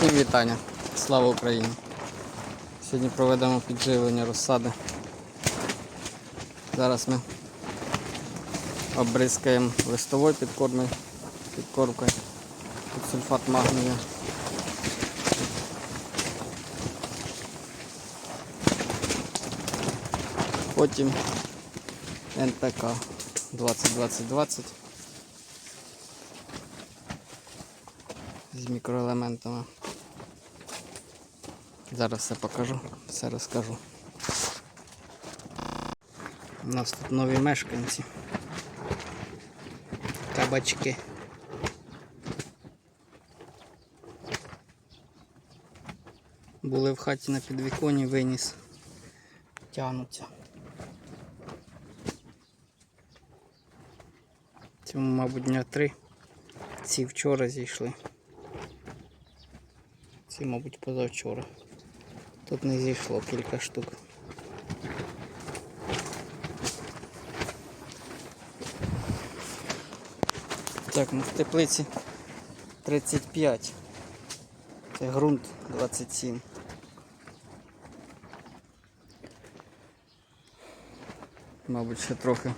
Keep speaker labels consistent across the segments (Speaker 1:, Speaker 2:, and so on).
Speaker 1: Всім вітання. Слава Україні! Сьогодні проведемо підживлення розсади. Зараз ми обризкаємо листовою підкормою, підкормкою під сульфат магнію. Потім НПК 20-20-20 з мікроелементами. Зараз все покажу, все розкажу. У нас тут нові мешканці. Кабачки. Були в хаті на підвіконі, виніс. Тягнуться. Цьому, мабуть, дня три. Ці вчора зійшли. Ці, мабуть, позавчора. Тут не зійшло кілька штук. Так, ну в теплиці 35. Це ґрунт 27. Мабуть, ще трохи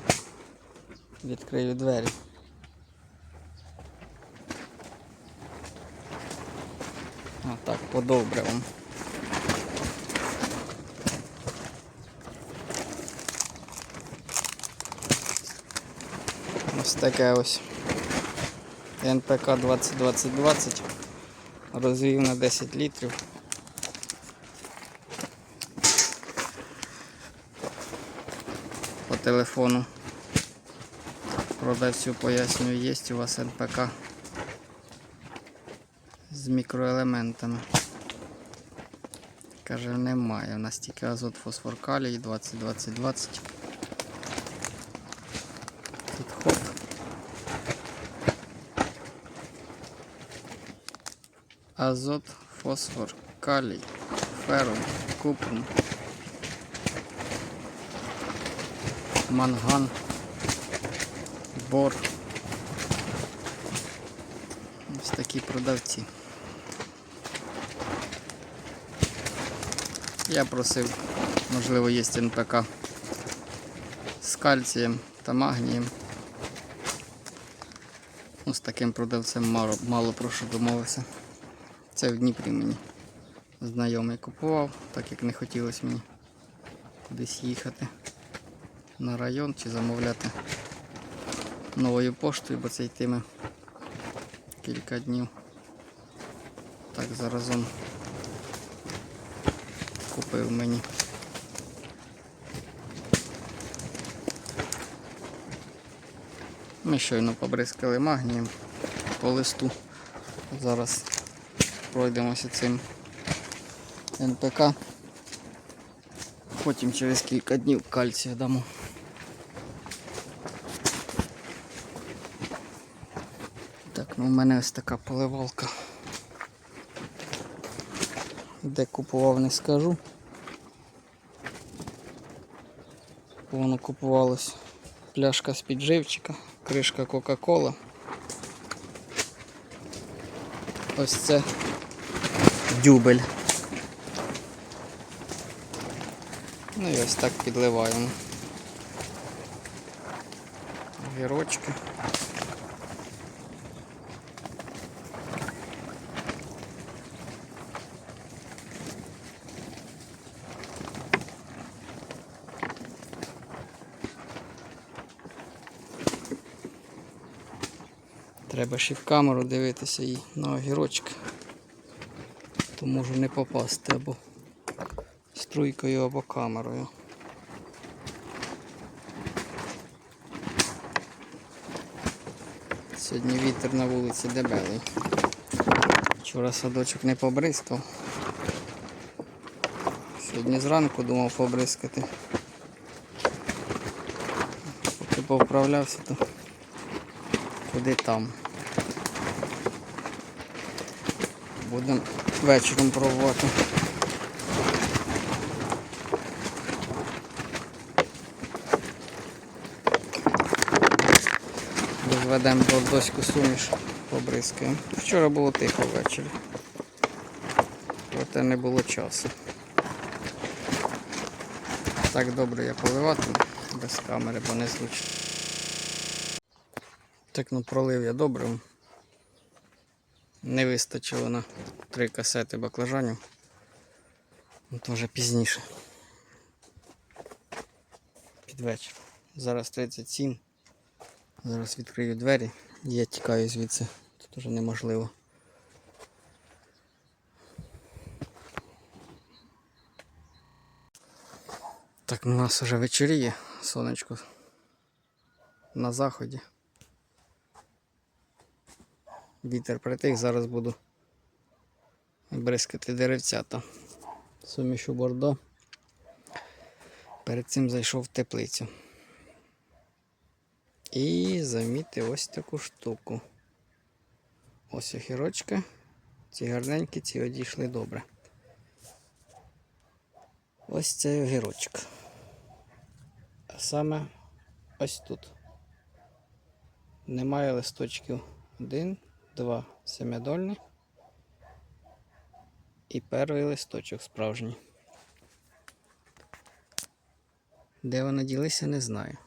Speaker 1: відкрию двері. А так, Ось таке ось НПК 2020-20 розвів на 10 літрів. По телефону продавцю пояснюю, є у вас НПК з мікроелементами. Каже, немає. У нас тільки азот, фосфор, калій 20-20-20. Тут хоп. Азот, фосфор, калій, ферум, купрум, манган, бор. Ось такі продавці. Я просив, можливо, є НПК з кальцієм та магнієм. Ну, з таким продавцем мало, мало про що домовився. Це в Дніпрі мені знайомий купував, так як не хотілося мені кудись їхати на район чи замовляти новою поштою, бо це йтиме кілька днів. Так заразом купив мені. Ми щойно побризкали магнієм по листу. Зараз пройдемося цим НПК. Потім через кілька днів кальцію дамо. Так, ну в мене ось така поливалка. Де купував, не скажу. Воно купувалось пляшка з підживчика, кришка Кока-Кола. Ось це дюбель. Ну і ось так підливаємо. Вірочки. Треба ще в камеру дивитися і на огірочки. То можу не попасти або струйкою, або камерою. Сьогодні вітер на вулиці дебелий. Вчора садочок не побризкав. Сьогодні зранку думав побризкати. Поки повправлявся, то куди там. Будемо вечором пробувати. Розведемо до доську суміш, побризкаємо. Вчора було тихо ввечері. Проте не було часу. Так добре я поливатиму без камери, бо не зручно. Так ну пролив я добре. Не вистачило на три касети баклажанів. Ну, то вже пізніше. Під вечір. Зараз 37. Зараз відкрию двері я тікаю звідси. Тут уже неможливо. Так, у нас вже вечоріє, сонечко на заході. Вітер притих, зараз буду бризкати деревцята. Сумішу бордо. Перед цим зайшов в теплицю. І замітив ось таку штуку. Ось огірочки. Ці гарненькі, ці одійшли добре. Ось цей огірочок. А саме ось тут. Немає листочків. Один, два семидольні. І перший листочок справжній. Де вони ділися, не знаю.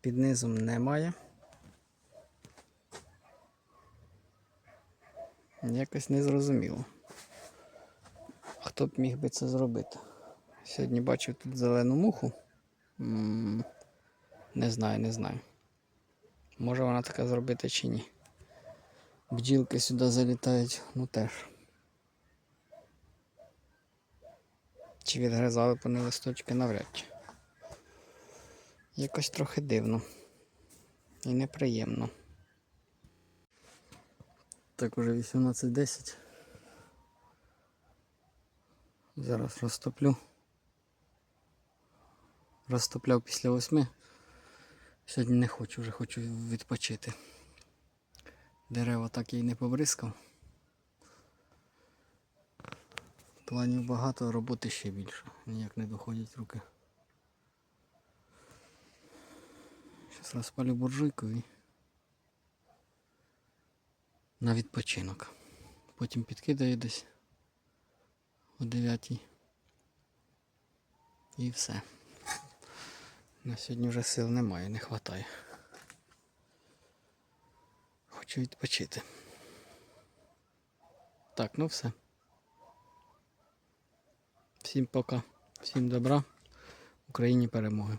Speaker 1: Під низом немає. Якось не зрозуміло. Хто б міг би це зробити? Сьогодні бачив тут зелену муху. М, Не знаю, не знаю. Може вона така зробити чи ні. Бджілки сюди залітають, ну теж. Чи відгризали по них листочки навряд чи. Якось трохи дивно. І неприємно. Так уже 18.10. Зараз розтоплю. Розтопляв після восьми. Сьогодні не хочу, вже хочу відпочити. Дерева так я не побризкав. Планів багато, роботи ще більше. Ніяк не доходять руки. Зараз розпалю буржуйку і на відпочинок. Потім підкидаю десь о 9 і все. На сьогодні вже сил немає, не вистачає. Хочу відпочити. Так, ну все. Всім пока, всім добра, Україні перемоги.